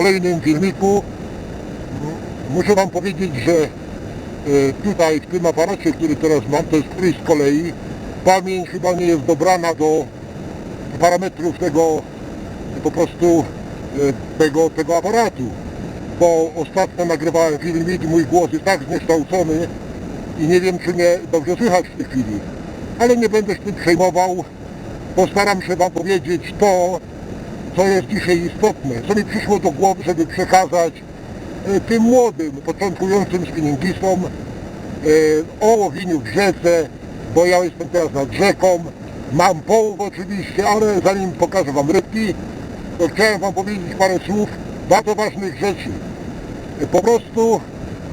kolejnym filmiku. Muszę Wam powiedzieć, że e, tutaj w tym aparacie, który teraz mam, to jest któryś z kolei, pamięć chyba nie jest dobrana do parametrów tego po prostu e, tego, tego aparatu. Bo ostatnio nagrywałem filmik i mój głos jest tak zniekształcony i nie wiem czy mnie dobrze słychać w tej chwili. Ale nie będę się tym przejmował. Postaram się Wam powiedzieć to, co jest dzisiaj istotne, co mi przyszło do głowy, żeby przekazać e, tym młodym, początkującym spinningistom e, o łowieniu w rzece, bo ja jestem teraz nad rzeką, mam połów oczywiście, ale zanim pokażę Wam rybki, to chciałem Wam powiedzieć parę słów bardzo ważnych rzeczy. Po prostu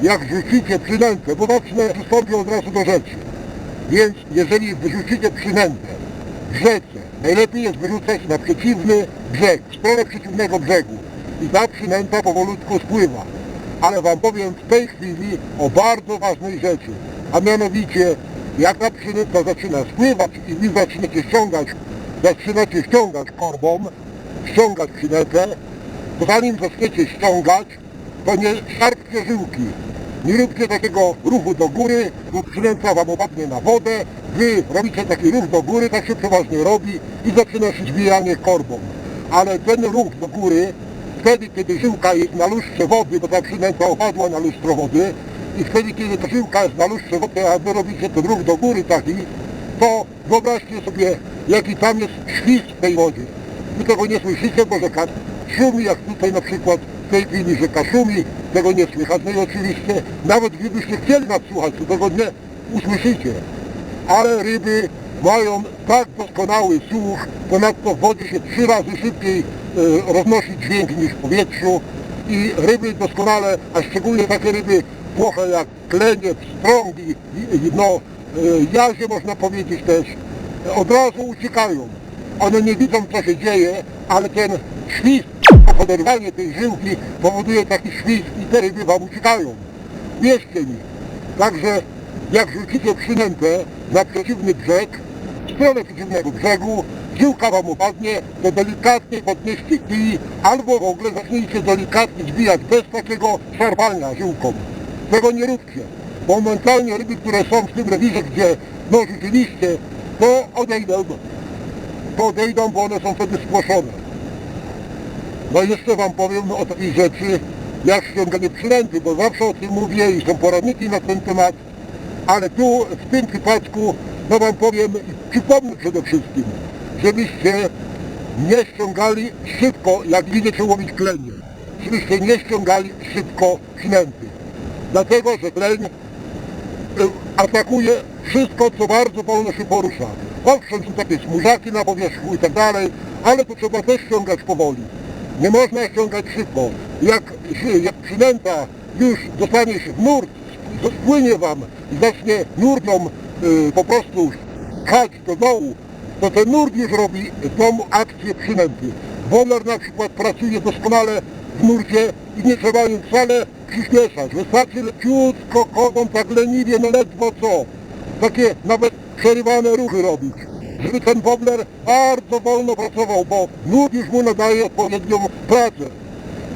jak rzucicie przynętę, bo zacznę, przystąpię od razu do rzeczy. Więc jeżeli wyrzucicie przynętę rzece, najlepiej jest wyrzucać na przeciwny brzeg, w stronę przeciwnego brzegu. I ta przynęta powolutku spływa. Ale Wam powiem w tej chwili o bardzo ważnej rzeczy. A mianowicie, jak ta przynęta zaczyna spływać i Wy zaczynacie ściągać, zaczynacie ściągać korbą, ściągać przynętę, to zanim zaczniecie ściągać, to nie szarpcie żyłki. Nie róbcie takiego ruchu do góry, bo przynęta wam opadnie na wodę, wy robicie taki ruch do góry, tak się przeważnie robi i zaczyna się zwijanie korbą. Ale ten ruch do góry, wtedy kiedy żyłka jest na lustrze wody, bo ta przynęta opadła na lustro wody, i wtedy kiedy ta żyłka jest na lustrze wody, a wy robicie ten ruch do góry taki, to wyobraźcie sobie, jaki tam jest świst w tej wodzie. Wy tego nie słyszycie, bo rzeka szumi, jak tutaj na przykład w tej chwili rzeka szumi, tego nie słychać. No i oczywiście, nawet gdybyście chcieli nadsłuchać, to tego nie usłyszycie. Ale ryby mają tak doskonały słuch, ponadto w wodzie się trzy razy szybciej e, roznosi dźwięk niż w powietrzu i ryby doskonale, a szczególnie takie ryby płoche jak klenie, pstrągi, no e, jazie można powiedzieć też, od razu uciekają. One nie widzą co się dzieje, ale ten świst, to poderwanie tej żyłki powoduje taki świst i te ryby wam uciekają. Wierzcie mi. Także jak rzucicie przynętę na przeciwny brzeg, w stronę przeciwnego brzegu, żyłka wam upadnie, to delikatnie podnieście kij, albo w ogóle zacznijcie delikatnie zbijać bez takiego szarpania żyłką. Tego nie róbcie, momentalnie ryby, które są w tym rewirze, gdzie no rzuciliście, to odejdą to odejdą, bo one są wtedy spłoszone. No jeszcze Wam powiem o takiej rzeczy, jak ściąganie przynęty, bo zawsze o tym mówię i są poradniki na ten temat, ale tu w tym przypadku, no Wam powiem i przypomnę przede wszystkim, żebyście nie ściągali szybko, jak idziecie łowić klenie. Żebyście nie ściągali szybko przynęty. Dlatego, że kleń y, atakuje wszystko, co bardzo wolno się porusza. Owszem, są takie smużaki na powierzchu i tak dalej, ale to trzeba też ściągać powoli. Nie można ściągać szybko. Jak, jak przynęta już się w nurt, sp- spłynie wam i zacznie nurtą y, po prostu chać do dołu, to ten nurt już robi tą akcję przynęty. Wolar na przykład pracuje doskonale w nurcie i nie trzeba im wcale przyspieszać. Wystarczy leciutko kodą tak leniwie, no ledwo co. Takie nawet przerywane ruchy robić. Żeby ten wobler bardzo wolno pracował, bo nurt już mu nadaje odpowiednią pracę.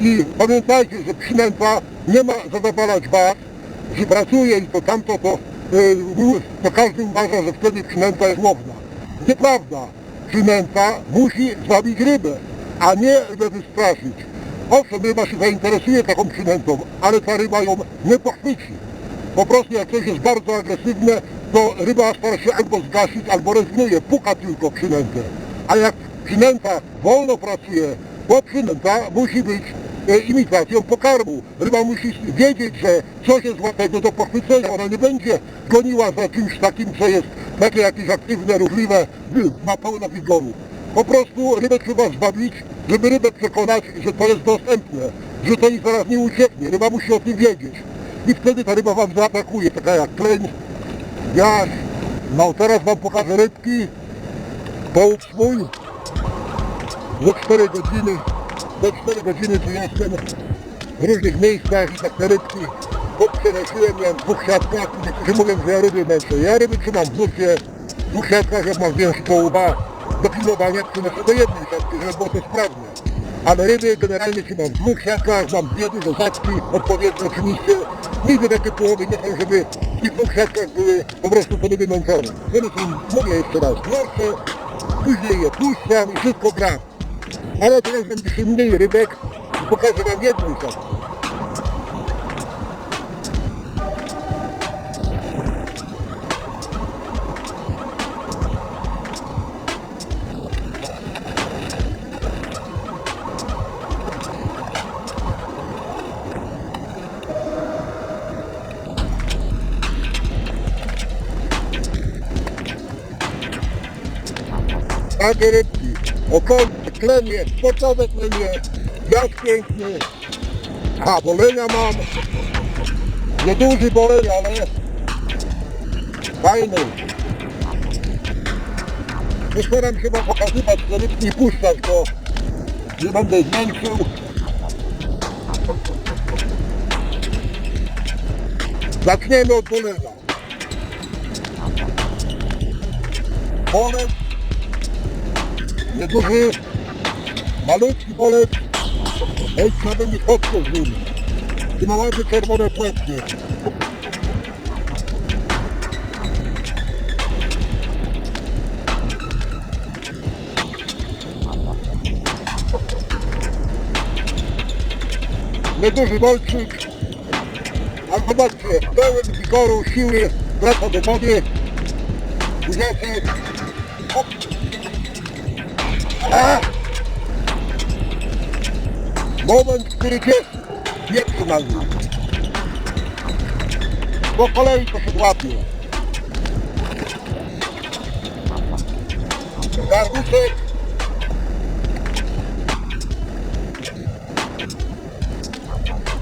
I pamiętajcie, że przynęta nie ma zadawalać was, że pracuje i to tamto, to, yy, to każdy uważa, że wtedy przynęta jest łowna. Nieprawda. Przynęta musi zabić rybę, a nie wystraszyć. Owszem, ryba się zainteresuje taką przynętą, ale ta ryba ją nie pochwyci. Po prostu jak coś jest bardzo agresywne, to ryba stara się albo zgasić, albo rezygnuje, puka tylko przynętę. A jak przynęta wolno pracuje, bo przynęta musi być e, imitacją pokarmu. Ryba musi wiedzieć, że coś jest łatwego do pochwycenia. Ona nie będzie goniła za czymś takim, co jest takie jakieś aktywne, ruchliwe, ma pełno wigoru. Po prostu rybę trzeba zbawić, żeby rybę przekonać, że to jest dostępne, że to jej zaraz nie ucieknie. Ryba musi o tym wiedzieć. I wtedy ta ryba wam zaatakuje, taka jak kleń, jaś. No teraz wam pokażę rybki. Połów swój. Za 4 godziny, za 4 godziny tu jestem w różnych miejscach i tak te rybki poprzynosiłem, miałem w dwóch siatkach, niektórzy mówią, że ja ryby męczę. Ja ryby trzymam w nurcie, w dwóch siatkach, jak mam większy połuba do pilnowania, przynoszę do jednej siatki, żeby było to sprawne. Ale ryby generalnie trzymam w dwóch siatkach, mam dwie duże siatki, odpowiednio oczywiście. Nigdy takie połowy nie są, żeby w tych dwóch siatkach były po prostu te ryby męczone. One są, mówię jeszcze raz, gorsze, później je puszczam i wszystko gra. Ale teraz będzie się mniej rybek i pokażę wam jedną siatkę. Takie rybki, okolie, klenie, sportowe klenie, jak piękny. A, bolenia mam. Nieduży boleń, ale fajny. Nie staram wam pokazywać te rybki i puszczać, bo nie będę zmęczył. Zaczniemy od bolenia. Bolec Nieduży, malutki bolec, ojc nawet nie chodźcie z nim. I ma ładne czerwone płetki. Nieduży bolczyk, a zobaczcie, pełen wigoru, siły, wraca do wody. Hop, a! Moment, który jest pierwszy na nim. Po kolei to się łapie. Garnuszek.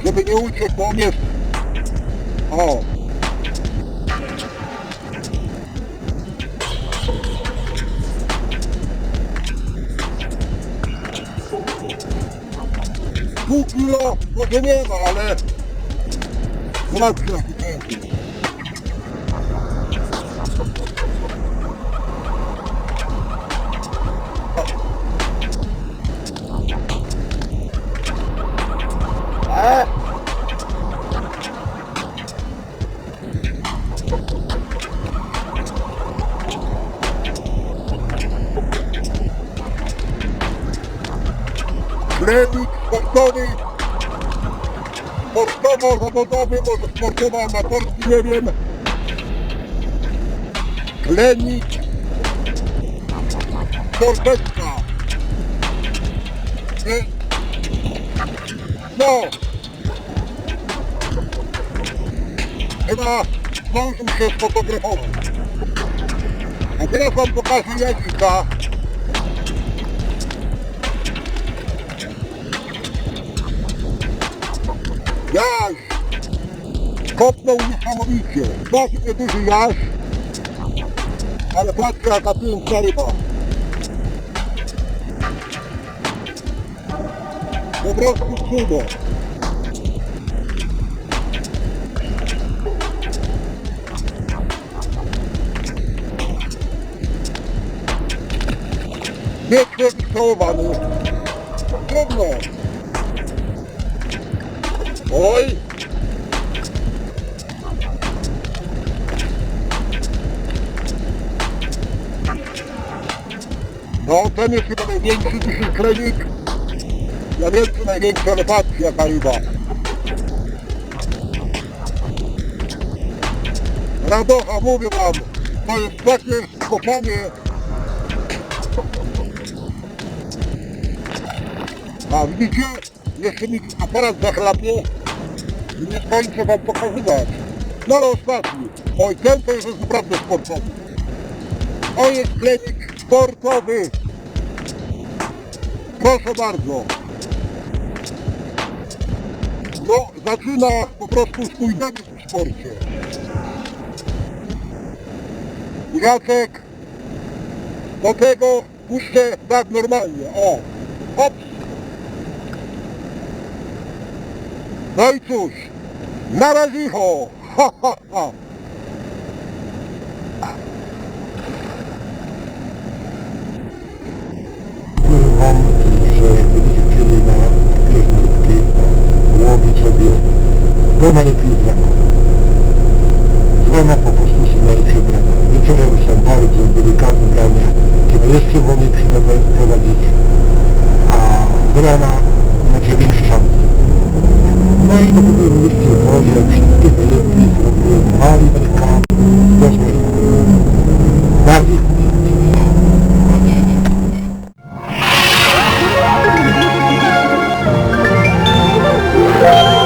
Żeby nie uciekł, bo on jest... O! Kilo, może nie ma, ale sportowo-zawodowy, może sportowo-amatorski, nie wiem. Klenik, Torpeczka. I- No. Chyba zdążył się sfotografować. A teraz wam pokażę jajka. Jaś! Kopnął niesamowicie. Bardzo duży jaś. Ale patrzcie jaka piękna ryba. Po prostu cudo. Nie przewykształowany. Trudno. Oj! No ten jest chyba największy dzisiaj krenik. Ja wiem czy patrzcie jaka ryba. Radocha, mówię wam, to jest takie skopanie. A widzicie? Jeszcze mi aparat zachlapie nie kończę wam pokazywać. No ale ostatni. Oj, ten to już jest naprawdę sportowy. To jest klenik sportowy. Proszę bardzo. No, zaczyna po prostu swój debiut w sporcie. Jacek do tego puszczę tak normalnie. O, hops. No i cóż, na razicho! Ho, ho, ho. Brama nie pije brama. Brama po prostu są najlepsze brama. Wieczorem są bardzo delikatne brania, kiedy jest przewodnik, trzeba prowadzić. A brama na dziewięć szans. Yeah.